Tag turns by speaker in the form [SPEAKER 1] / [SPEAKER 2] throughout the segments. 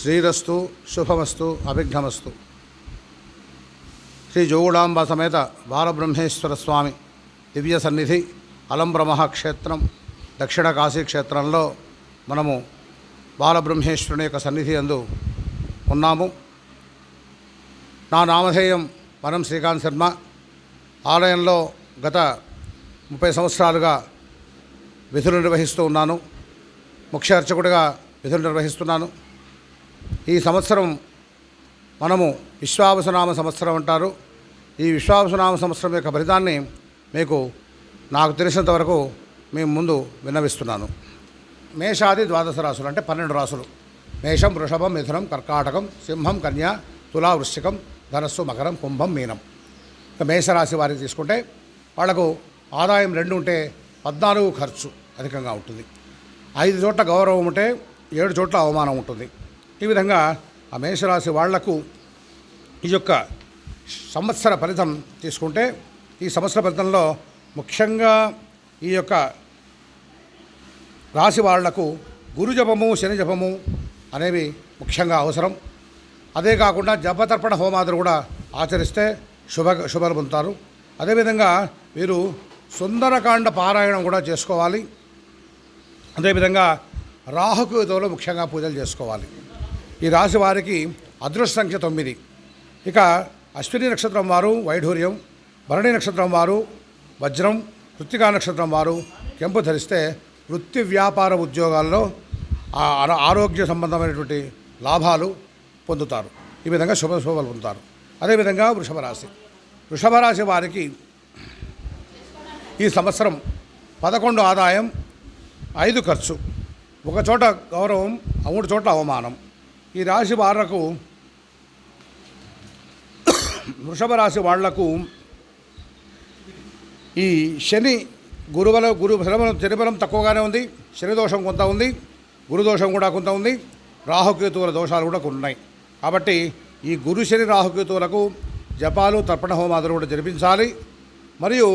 [SPEAKER 1] శ్రీరస్తు శుభమస్తు అభిఘ్నమస్తు. శ్రీ జోగుడాంబ సమేత బాలబ్రహ్మేశ్వర స్వామి దివ్య సన్నిధి అలంబ్ర క్షేత్రం దక్షిణ కాశీ క్షేత్రంలో మనము బాలబ్రహ్మేశ్వరుని యొక్క సన్నిధి అందు ఉన్నాము. నా నామధేయం వనం శ్రీకాంత్ శర్మ. ఆలయంలో గత ముప్పై సంవత్సరాలుగా విధులు నిర్వహిస్తూ ఉన్నాను. ముఖ్య అర్చకుడిగా విధులు నిర్వహిస్తున్నాను. ఈ సంవత్సరం మనము విశ్వావసనామ సంవత్సరం అంటారు. ఈ విశ్వావసనామ సంవత్సరం యొక్క ఫలితాన్ని మీకు నాకు తెలిసినంత వరకు మేము ముందు విన్నవిస్తున్నాను. మేషాది ద్వాదశ రాసులు అంటే పన్నెండు రాసులు మేషం వృషభం మిథునం కర్కాటకం సింహం కన్య తులా వృశ్చికం ధనస్సు మకరం కుంభం మీనం. ఇక మేషరాశి వారికి తీసుకుంటే వాళ్ళకు ఆదాయం రెండు ఉంటే పద్నాలుగు ఖర్చు అధికంగా ఉంటుంది. ఐదు చోట్ల గౌరవం ఉంటే ఏడు చోట్ల అవమానం ఉంటుంది. ఈ విధంగా ఆ మేషరాశి వాళ్ళకు ఈ యొక్క సంవత్సర ఫలితం తీసుకుంటే ఈ సంవత్సర ఫలితంలో ముఖ్యంగా ఈ యొక్క రాశి వాళ్ళకు గురు జపము శని జపము అనేవి ముఖ్యంగా అవసరం. అదే కాకుండా జపతర్పణ హోమాదులు కూడా ఆచరిస్తే శుభ శుభలు పొందుతారు. అదేవిధంగా వీరు సుందరకాండ పారాయణం కూడా చేసుకోవాలి. అదేవిధంగా రాహుకేతువులు ముఖ్యంగా పూజలు చేసుకోవాలి. ఈ రాశి వారికి అదృష్ట సంఖ్య తొమ్మిది. ఇక అశ్విని నక్షత్రం వారు వైఢూర్యం భరణి నక్షత్రం వారు వజ్రం కృత్తికా నక్షత్రం వారు కెంపు ధరిస్తే వృత్తి వ్యాపార ఉద్యోగాల్లో ఆరోగ్య సంబంధమైనటువంటి లాభాలు పొందుతారు. ఈ విధంగా శుభ శుభాలు పొందుతారు. అదేవిధంగా వృషభ రాశి. వృషభ రాశి వారికి ఈ సంవత్సరం పదకొండు ఆదాయం ఐదు ఖర్చు. ఒక చోట గౌరవం మూడు చోట్ల అవమానం. ఈ రాశి వాళ్ళకు వృషభ రాశి వాళ్ళకు ఈ శని గురుబల గురు శనిబలం శనిబలం తక్కువగానే ఉంది శని దోషం కొంత ఉంది గురుదోషం కూడా కొంత ఉంది రాహుకేతువుల దోషాలు కూడా కొన్ని ఉన్నాయి. కాబట్టి ఈ గురు శని రాహుకేతువులకు జపాలు తర్పణ హోమాదులు కూడా జరిపించాలి. మరియు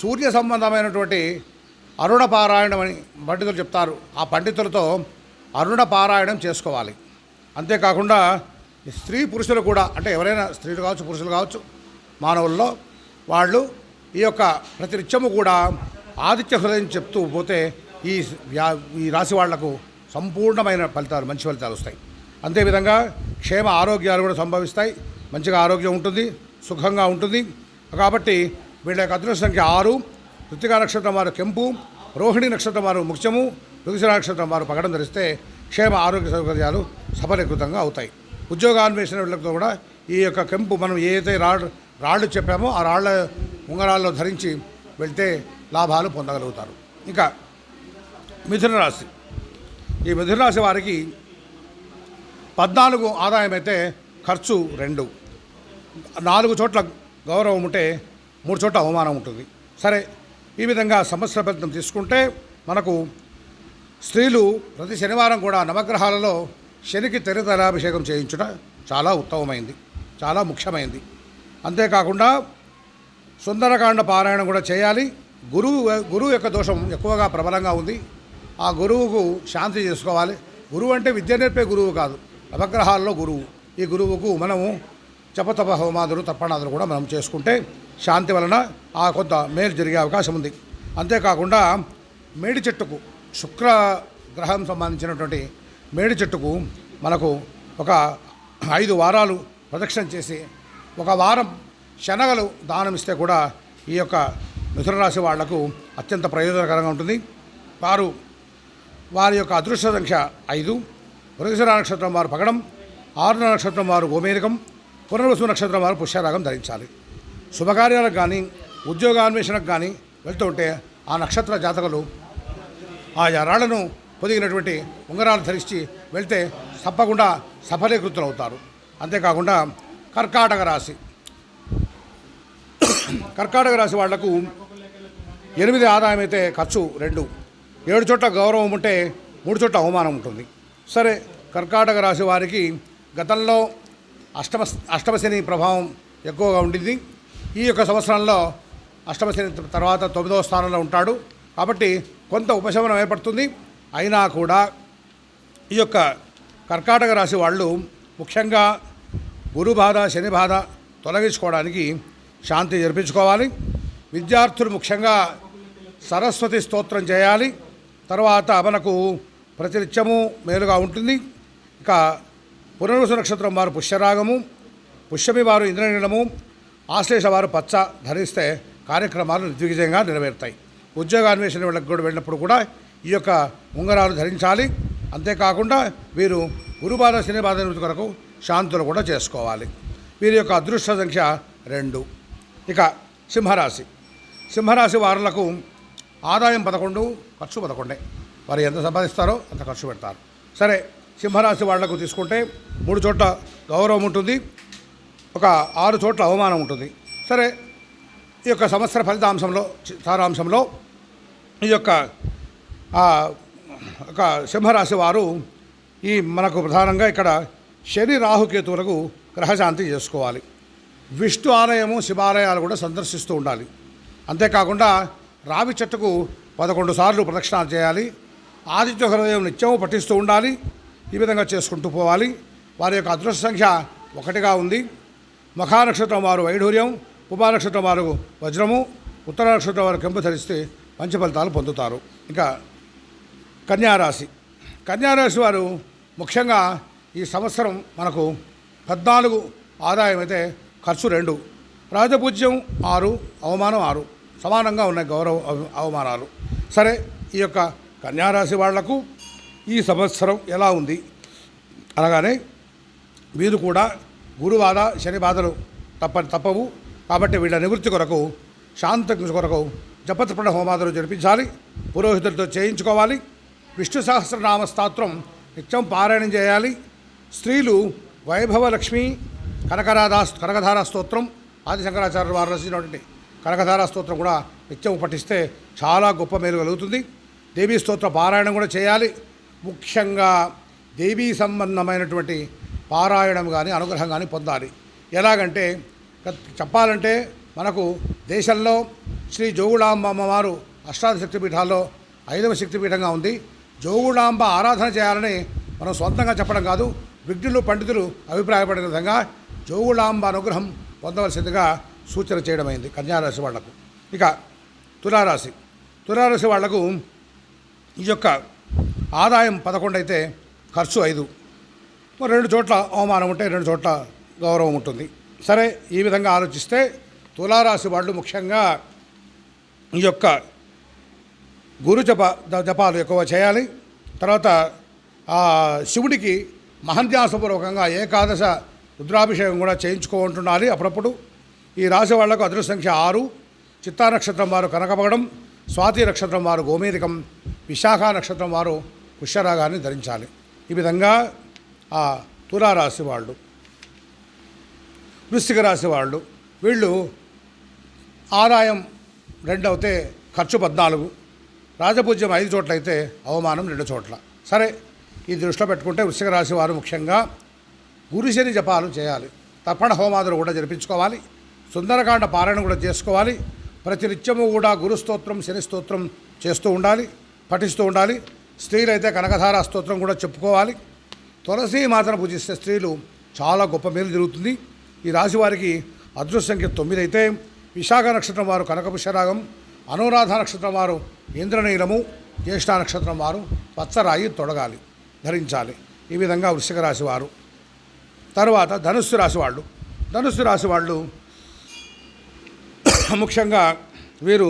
[SPEAKER 1] సూర్య సంబంధమైనటువంటి అరుణ పారాయణం అని పండితులు చెప్తారు. ఆ పండితులతో అరుణ పారాయణం చేసుకోవాలి. అంతేకాకుండా ఈ స్త్రీ పురుషులు కూడా అంటే ఎవరైనా స్త్రీలు కావచ్చు పురుషులు కావచ్చు మానవుల్లో వాళ్ళు ఈ యొక్క ప్రతి నిత్యము కూడా ఆదిత్య హృదయం చెప్తూ పోతే ఈ వ్యా ఈ రాశి వాళ్ళకు సంపూర్ణమైన ఫలితాలు మంచి ఫలితాలు వస్తాయి. అంతేవిధంగా క్షేమ ఆరోగ్యాలు కూడా సంభవిస్తాయి. మంచిగా ఆరోగ్యం ఉంటుంది సుఖంగా ఉంటుంది. కాబట్టి వీళ్ళ యొక్క అదృష్ట సంఖ్య ఆరు కృతికా నక్షత్రం వారు కెంపు రోహిణి నక్షత్రం వారు ముఖ్యము రుగిశిర నక్షత్రం వారు పగడం ధరిస్తే క్షేమ ఆరోగ్య సౌకర్యాలు సఫలీకృతంగా అవుతాయి. ఉద్యోగాన్వేషణ వీళ్ళతో కూడా ఈ యొక్క కెంపు మనం ఏదైతే రాళ్ళు రాళ్ళు చెప్పామో ఆ రాళ్ళ ఉంగరాల్లో ధరించి వెళ్తే లాభాలు పొందగలుగుతారు. ఇంకా మిథున రాశి. ఈ మిథున రాశి వారికి పద్నాలుగు ఆదాయం అయితే ఖర్చు రెండు. నాలుగు చోట్ల గౌరవం ఉంటే మూడు చోట్ల అవమానం ఉంటుంది. సరే ఈ విధంగా సంవత్సర ఫలితం తీసుకుంటే మనకు స్త్రీలు ప్రతి శనివారం కూడా నవగ్రహాలలో శనికి తెరతలాభిషేకం చేయించుట చాలా ఉత్తమమైంది చాలా ముఖ్యమైంది. అంతేకాకుండా సుందరకాండ పారాయణం కూడా చేయాలి. గురువు గురువు యొక్క దోషం ఎక్కువగా ప్రబలంగా ఉంది. ఆ గురువుకు శాంతి చేసుకోవాలి. గురువు అంటే విద్య నేర్పే గురువు కాదు నవగ్రహాల్లో గురువు. ఈ గురువుకు మనము జపతప హోమాదులు తప్పనాదులు కూడా మనం చేసుకుంటే శాంతి వలన ఆ కొంత మేలు జరిగే అవకాశం ఉంది. అంతేకాకుండా మేడి చెట్టుకు శుక్ర గ్రహం సంబంధించినటువంటి మేడి చెట్టుకు మనకు ఒక ఐదు వారాలు ప్రదక్షిణ చేసి ఒక వారం శనగలు దానం ఇస్తే కూడా ఈ యొక్క మిథున రాశి వాళ్ళకు అత్యంత ప్రయోజనకరంగా ఉంటుంది. వారు వారి యొక్క అదృష్ట సంఖ్య ఐదు మృగశిర నక్షత్రం వారు పగడం ఆరుణ నక్షత్రం వారు గోమేరికం పునర్వసు నక్షత్రం వారు పుష్యరాగం ధరించాలి. శుభకార్యాలకు కానీ ఉద్యోగాన్వేషణకు కానీ వెళ్తూ ఉంటే ఆ నక్షత్ర జాతకులు ఆ రాళ్ళను పొదిగినటువంటి ఉంగరాలు ధరించి వెళ్తే తప్పకుండా సఫలీకృతులు అవుతారు అంతేకాకుండా కర్కాటక రాశి. కర్కాటక రాశి వాళ్ళకు ఎనిమిది ఆదాయం అయితే ఖర్చు రెండు. ఏడు చోట్ల గౌరవం ఉంటే మూడు చోట్ల అవమానం ఉంటుంది. సరే కర్కాటక రాశి వారికి గతంలో అష్టమ అష్టమశని ప్రభావం ఎక్కువగా ఉండింది. ఈ యొక్క సంవత్సరంలో అష్టమశని తర్వాత తొమ్మిదవ స్థానంలో ఉంటాడు. కాబట్టి కొంత ఉపశమనం ఏర్పడుతుంది. అయినా కూడా ఈ యొక్క కర్కాటక రాశి వాళ్ళు ముఖ్యంగా గురు బాధ శని బాధ తొలగించుకోవడానికి శాంతి జరిపించుకోవాలి. విద్యార్థులు ముఖ్యంగా సరస్వతి స్తోత్రం చేయాలి. తర్వాత మనకు ప్రతినిత్యము మేలుగా ఉంటుంది. ఇక పునరుసు నక్షత్రం వారు పుష్యరాగము పుష్యమి వారు ఇంద్రనీలము ఆశ్లేష వారు పచ్చ ధరిస్తే కార్యక్రమాలు నిర్విజయంగా నెరవేరుతాయి. ఉద్యోగాన్వేషణ వెళ్ళకు కూడా వెళ్ళినప్పుడు కూడా ఈ యొక్క ఉంగరాలు ధరించాలి. అంతేకాకుండా వీరు గురుబాధ శనిబాధ నివృత్తి కొరకు శాంతులు కూడా చేసుకోవాలి. వీరి యొక్క అదృష్ట సంఖ్య రెండు. ఇక సింహరాశి. సింహరాశి వారులకు ఆదాయం పదకొండు ఖర్చు పదకొండే. వారు ఎంత సంపాదిస్తారో అంత ఖర్చు పెడతారు. సరే సింహరాశి వాళ్ళకు తీసుకుంటే మూడు చోట్ల గౌరవం ఉంటుంది. ఒక ఆరు చోట్ల అవమానం ఉంటుంది. సరే ఈ యొక్క సంవత్సర ఫలితాంశంలో సారాంశంలో ఈ యొక్క ఒక సింహరాశి వారు ఈ మనకు ప్రధానంగా ఇక్కడ శని రాహుకేతువులకు గ్రహశాంతి చేసుకోవాలి. విష్ణు ఆలయము శివాలయాలు కూడా సందర్శిస్తూ ఉండాలి. అంతేకాకుండా రావి చెట్టుకు పదకొండు సార్లు ప్రదక్షిణాలు చేయాలి. ఆదిత్య హృదయం నిత్యము పఠిస్తూ ఉండాలి. ఈ విధంగా చేసుకుంటూ పోవాలి. వారి యొక్క అదృష్ట సంఖ్య ఒకటిగా ఉంది. మఖా నక్షత్రం వారు వైఢూర్యం ఉపా నక్షత్రం వారు వజ్రము ఉత్తర నక్షత్రం వారు కెంపు ధరిస్తే మంచి ఫలితాలు పొందుతారు. ఇంకా కన్యారాశి. కన్యారాశి వారు ముఖ్యంగా ఈ సంవత్సరం మనకు పద్నాలుగు ఆదాయం అయితే ఖర్చు రెండు. రాజపూజ్యం ఆరు అవమానం ఆరు. సమానంగా ఉన్నాయి గౌరవ అవ- అవమానాలు. సరే ఈ యొక్క కన్యారాశి వాళ్ళకు ఈ సంవత్సరం ఎలా ఉంది? అనగానే వీరు కూడా గురువాద శని బాధలు తప్ప తప్పవు. కాబట్టి వీళ్ళ నివృత్తి కొరకు శాంత కొరకు జపతపడ హోమాదులు జరిపించాలి. పురోహితులతో చేయించుకోవాలి. విష్ణు సహస్రనామ స్తోత్రం నిత్యం పారాయణం చేయాలి. స్త్రీలు వైభవ లక్ష్మి కనకరాధా కనకధార స్తోత్రం ఆది శంకరాచార్య వారు రచించినటువంటి కనకధార స్తోత్రం కూడా నిత్యం పఠిస్తే చాలా గొప్ప మేలు కలుగుతుంది. దేవీ స్తోత్ర పారాయణం కూడా చేయాలి. ముఖ్యంగా దేవీ సంబంధమైనటువంటి పారాయణం కానీ అనుగ్రహం కానీ పొందాలి. ఎలాగంటే చెప్పాలంటే మనకు దేశంలో శ్రీ జోగులాంబ అమ్మవారు అష్టాదశ శక్తిపీఠాల్లో ఐదవ శక్తిపీఠంగా ఉంది. జోగుడాంబ ఆరాధన చేయాలని మనం సొంతంగా చెప్పడం కాదు విఘ్నులు పండితులు అభిప్రాయపడిన విధంగా జోగుడాంబ అనుగ్రహం పొందవలసిందిగా సూచన చేయడమైంది కన్యారాశి వాళ్ళకు. ఇక తులారాశి. తులారాశి వాళ్ళకు ఈ యొక్క ఆదాయం పదకొండు అయితే ఖర్చు ఐదు. రెండు చోట్ల అవమానం ఉంటే రెండు చోట్ల గౌరవం ఉంటుంది. సరే ఈ విధంగా ఆలోచిస్తే తులారాశి వాళ్ళు ముఖ్యంగా ఈ యొక్క గురు జప జపాలు ఎక్కువ చేయాలి. తర్వాత ఆ శివుడికి మహన్యాసపూర్వకంగా ఏకాదశ రుద్రాభిషేకం కూడా చేయించుకుంటుండాలి అప్పుడప్పుడు. ఈ రాశి వాళ్ళకు అదృష్ట సంఖ్య ఆరు. చిత్తా నక్షత్రం వారు కనకపగడం స్వాతి నక్షత్రం వారు గోమేధికం విశాఖ నక్షత్రం వారు పుష్యరాగాన్ని ధరించాలి. ఈ విధంగా ఆ తులారాశి వాళ్ళు వృశ్చిక రాశి వాళ్ళు వీళ్ళు ఆదాయం రెండవుతే ఖర్చు పద్నాలుగు. రాజపూజ్యం ఐదు చోట్ల అయితే అవమానం రెండు చోట్ల. సరే ఈ దృష్టిలో పెట్టుకుంటే వృశ్చిక రాశి వారు ముఖ్యంగా గురుశని జపాలు చేయాలి. తర్పణ హోమాదులు కూడా జరిపించుకోవాలి. సుందరకాండ పారాయణ కూడా చేసుకోవాలి. ప్రతినిత్యము కూడా గురుస్తోత్రం శని స్తోత్రం చేస్తూ ఉండాలి పఠిస్తూ ఉండాలి. స్త్రీలైతే కనకధార స్తోత్రం కూడా చెప్పుకోవాలి. తులసి మాతను పూజిస్తే స్త్రీలు చాలా గొప్ప మేలు జరుగుతుంది. ఈ రాశి వారికి అదృష్ట సంఖ్య తొమ్మిది అయితే విశాఖ నక్షత్రం వారు కనకపుష్యరాగం అనురాధ నక్షత్రం వారు ఇంద్రనీలము జ్యేష్ఠ నక్షత్రం వారు పచ్చరాయి తొడగాలి ధరించాలి. ఈ విధంగా వృషిక రాశి వారు. తర్వాత ధనుస్సు రాశి వాళ్ళు. ధనుస్సు రాశి వాళ్ళు ముఖ్యంగా వీరు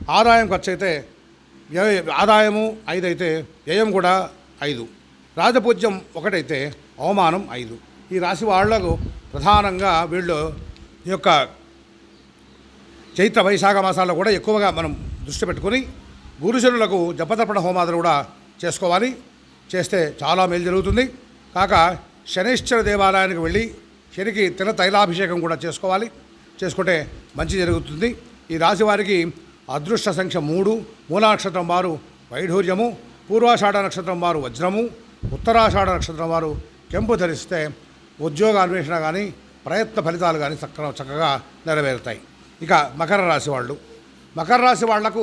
[SPEAKER 1] ఆదాయం ఖర్చు అయితే ఆదాయము ఐదు అయితే వ్యయం కూడా ఐదు. రాజపూజ్యం ఒకటైతే అవమానం ఐదు. ఈ రాశి వాళ్ళకు ప్రధానంగా వీళ్ళు ఈ యొక్క చైత్ర వైశాఖ మాసాల్లో కూడా ఎక్కువగా మనం దృష్టి పెట్టుకొని గురుజనులకు జపతర్పణ హోమాదులు కూడా చేసుకోవాలి. చేస్తే చాలా మేలు జరుగుతుంది. కాక శనిశ్చర దేవాలయానికి వెళ్ళి శనికి తిన తైలాభిషేకం కూడా చేసుకోవాలి. చేసుకుంటే మంచి జరుగుతుంది. ఈ రాశి వారికి అదృష్ట సంఖ్య మూడు మూలా నక్షత్రం వారు వైఢూర్యము పూర్వాషాఢ నక్షత్రం వారు వజ్రము ఉత్తరాషాఢ నక్షత్రం వారు కెంపు ధరిస్తే ఉద్యోగ అన్వేషణ కానీ ప్రయత్న ఫలితాలు కానీ చక్కగా చక్కగా నెరవేరుతాయి. ఇక మకర రాశి వాళ్ళు. మకర రాశి వాళ్ళకు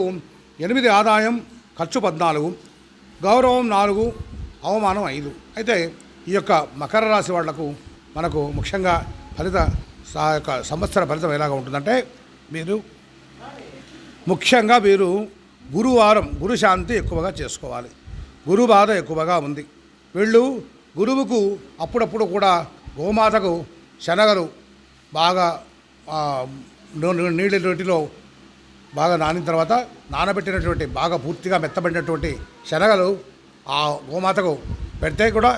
[SPEAKER 1] ఎనిమిది ఆదాయం ఖర్చు పద్నాలుగు గౌరవం నాలుగు అవమానం ఐదు. అయితే ఈ యొక్క మకర రాశి వాళ్ళకు మనకు ముఖ్యంగా ఫలిత సా యొక్క సంవత్సర ఫలితం ఎలాగ ఉంటుందంటే మీరు ముఖ్యంగా మీరు గురువారం గురు శాంతి ఎక్కువగా చేసుకోవాలి. గురు బాధ ఎక్కువగా ఉంది. వీళ్ళు గురువుకు అప్పుడప్పుడు కూడా గోమాతకు శనగలు బాగా నీళ్ళ నీటిలో బాగా నానిన తర్వాత నానబెట్టినటువంటి బాగా పూర్తిగా మెత్తబడినటువంటి శనగలు ఆ గోమాతకు పెడితే కూడా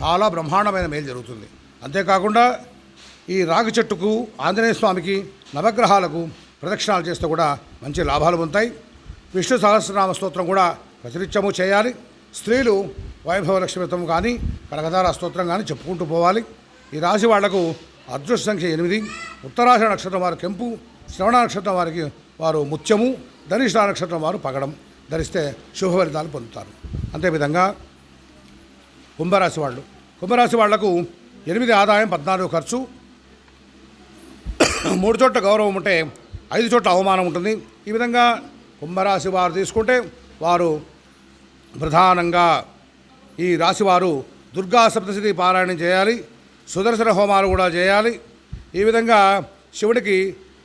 [SPEAKER 1] చాలా బ్రహ్మాండమైన మేలు జరుగుతుంది. అంతేకాకుండా ఈ రాగి చెట్టుకు ఆంజనేయ స్వామికి నవగ్రహాలకు ప్రదక్షిణాలు చేస్తే కూడా మంచి లాభాలు పొందుతాయి. విష్ణు సహస్రనామ స్తోత్రం కూడా ప్రతినిత్యము చేయాలి. స్త్రీలు వైభవ లక్ష్మితం కానీ కనకదార స్తోత్రం కానీ చెప్పుకుంటూ పోవాలి. ఈ రాశి వాళ్ళకు అదృష్ట సంఖ్య ఎనిమిది. ఉత్తరాశ నక్షత్రం వారు కెంపు శ్రవణ నక్షత్రం వారికి వారు ముత్యము ధనిష్ట నక్షత్రం వారు పగడం ధరిస్తే శుభ ఫలితాలు పొందుతారు అంతేవిధంగా కుంభరాశి వాళ్ళు. కుంభరాశి వాళ్ళకు ఎనిమిది ఆదాయం పద్నాలుగు ఖర్చు మూడు చోట్ల గౌరవం ఉంటే ఐదు చోట్ల అవమానం ఉంటుంది. ఈ విధంగా కుంభరాశి వారు తీసుకుంటే వారు ప్రధానంగా ఈ రాశివారు దుర్గా సప్తశతి పారాయణం చేయాలి సుదర్శన హోమాలు కూడా చేయాలి. ఈ విధంగా శివుడికి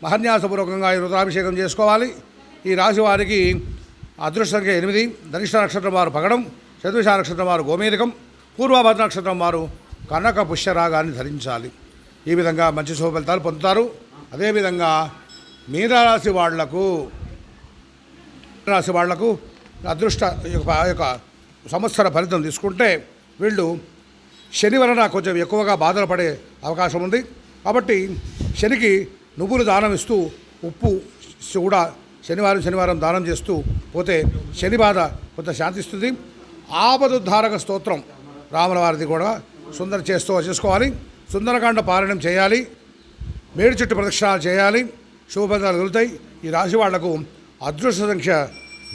[SPEAKER 1] మహన్యాసపూర్వకంగా ఈ రుద్రాభిషేకం చేసుకోవాలి. ఈ రాశి వారికి అదృష్ట సంఖ్య ఎనిమిది ధనిష్ట నక్షత్రం వారు పగడం చతుర్ష నక్షత్రం వారు గోమేరికం పూర్వభద్ర నక్షత్రం వారు కనక పుష్యరాగాన్ని ధరించాలి. ఈ విధంగా మంచి శుభ ఫలితాలు పొందుతారు. అదేవిధంగా మీనరాశి వాళ్ళకు రాశి వాళ్ళకు అదృష్ట యొక్క యొక్క సంవత్సర ఫలితం తీసుకుంటే వీళ్ళు శని వలన కొంచెం ఎక్కువగా బాధలు పడే అవకాశం ఉంది. కాబట్టి శనికి నువ్వులు దానం ఇస్తూ ఉప్పు కూడా శనివారం శనివారం దానం చేస్తూ పోతే శని బాధ కొంత శాంతిస్తుంది. ఆపదుద్ధారక స్తోత్రం రాముల వారిది కూడా సుందర చేస్తూ చేసుకోవాలి. సుందరకాండ పారాయణం చేయాలి. మేడి చెట్టు ప్రదక్షిణాలు చేయాలి. శుభఫలితాలు కలుగుతాయి ఈ రాశి వాళ్ళకు అదృష్ట సంఖ్య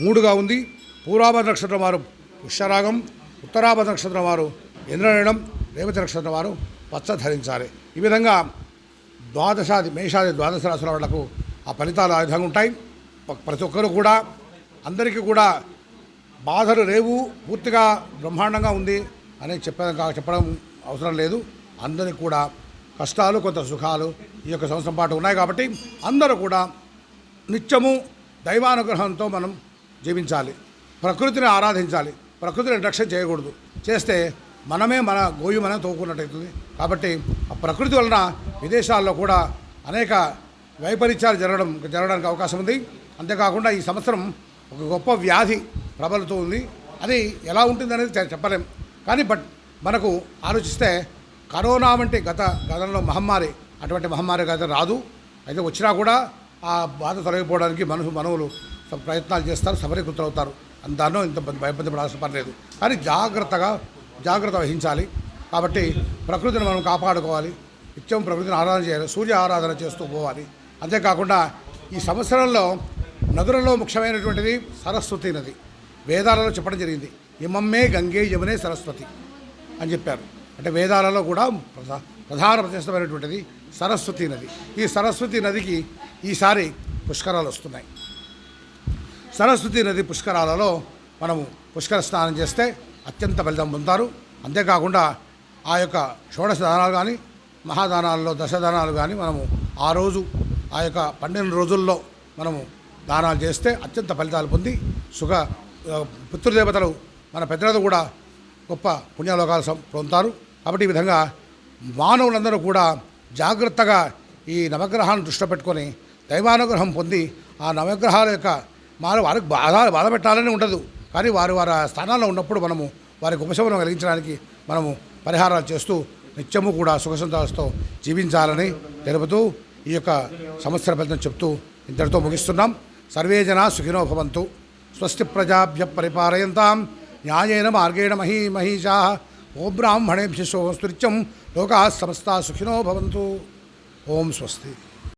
[SPEAKER 1] మూడుగా ఉంది. పూర్వాభ నక్షత్రం వారు పుష్యరాగం ఉత్తరాభ నక్షత్రం వారు ఇంద్రనీడం రేవతి నక్షత్రం వారు పచ్చ ధరించాలి. ఈ విధంగా ద్వాదశాది మేషాది ద్వాదశ రాశుల వాళ్ళకు ఆ ఫలితాలు ఆ విధంగా ఉంటాయి. ప్రతి ఒక్కరు కూడా అందరికీ కూడా బాధలు లేవు పూర్తిగా బ్రహ్మాండంగా ఉంది అని చెప్పడం చెప్పడం అవసరం లేదు. అందరికి కూడా కష్టాలు కొంత సుఖాలు ఈ యొక్క సంవత్సరం పాటు ఉన్నాయి కాబట్టి అందరూ కూడా నిత్యము దైవానుగ్రహంతో మనం జీవించాలి. ప్రకృతిని ఆరాధించాలి. ప్రకృతిని రక్షణ చేయకూడదు. చేస్తే మనమే మన గోయు మనం తోకున్నట్టయితుంది కాబట్టి ఆ ప్రకృతి వలన విదేశాల్లో కూడా అనేక వైపరీత్యాలు జరగడం జరగడానికి అవకాశం ఉంది. అంతేకాకుండా ఈ సంవత్సరం ఒక గొప్ప వ్యాధి ప్రబలుతూ ఉంది. అది ఎలా ఉంటుంది అనేది చెప్పలేం. కానీ బట్ మనకు ఆలోచిస్తే కరోనా వంటి గత గతంలో మహమ్మారి అటువంటి మహమ్మారి గత రాదు. అయితే వచ్చినా కూడా ఆ బాధ తొలగిపోవడానికి మనసు మనవులు ప్రయత్నాలు చేస్తారు సఫలీకృతులు అవుతారు. దాన్నో ఇంత భ- పని లేదు. కానీ జాగ్రత్తగా జాగ్రత్త వహించాలి. కాబట్టి ప్రకృతిని మనం కాపాడుకోవాలి. నిత్యం ప్రకృతిని ఆరాధన చేయాలి. సూర్య ఆరాధన చేస్తూ పోవాలి. అంతేకాకుండా ఈ సంవత్సరంలో నదులలో ముఖ్యమైనటువంటిది సరస్వతి నది. వేదాలలో చెప్పడం జరిగింది. ఇమమ్మే గంగే యమునే సరస్వతి అని చెప్పారు. అంటే వేదాలలో కూడా ప్రధా ప్రధాన ప్రతిష్టమైనటువంటిది సరస్వతి నది. ఈ సరస్వతి నదికి ఈసారి పుష్కరాలు వస్తున్నాయి. సరస్వతి నది పుష్కరాలలో మనము పుష్కర స్నానం చేస్తే అత్యంత ఫలితం పొందుతారు. అంతేకాకుండా ఆ యొక్క షోడశ దానాలు కానీ మహాదానాల్లో దశదానాలు కానీ మనము ఆ రోజు ఆ యొక్క పన్నెండు రోజుల్లో మనము దానాలు చేస్తే అత్యంత ఫలితాలు పొంది సుఖ పితృదేవతలు మన పెద్దలతో కూడా గొప్ప పుణ్యలోకాలు పొందుతారు. కాబట్టి ఈ విధంగా మానవులందరూ కూడా జాగ్రత్తగా ఈ నవగ్రహాలను దృష్టిలో పెట్టుకొని దైవానుగ్రహం పొంది ఆ నవగ్రహాల యొక్క మారు వారికి బాధ బాధ పెట్టాలని ఉండదు. కానీ వారు వారి స్థానాల్లో ఉన్నప్పుడు మనము వారికి ఉపశమనం కలిగించడానికి మనము పరిహారాలు చేస్తూ నిత్యము కూడా సుఖ సంతోషంతో జీవించాలని తెలుపుతూ ఈ యొక్క సంవత్సర ఫలితం చెప్తూ ఇంతటితో ముగిస్తున్నాం. సర్వే జనా సుఖినో భవంతు. స్వస్తి ప్రజాభ్య పరిపాలయంతాం. న్యాయేన మార్గేణ మహీ మహిషా. ఓ బ్రాహ్మణేభ్య శోస్తుత్యం లోకా సమస్త సుఖినో భవంతు. ఓం స్వస్తి.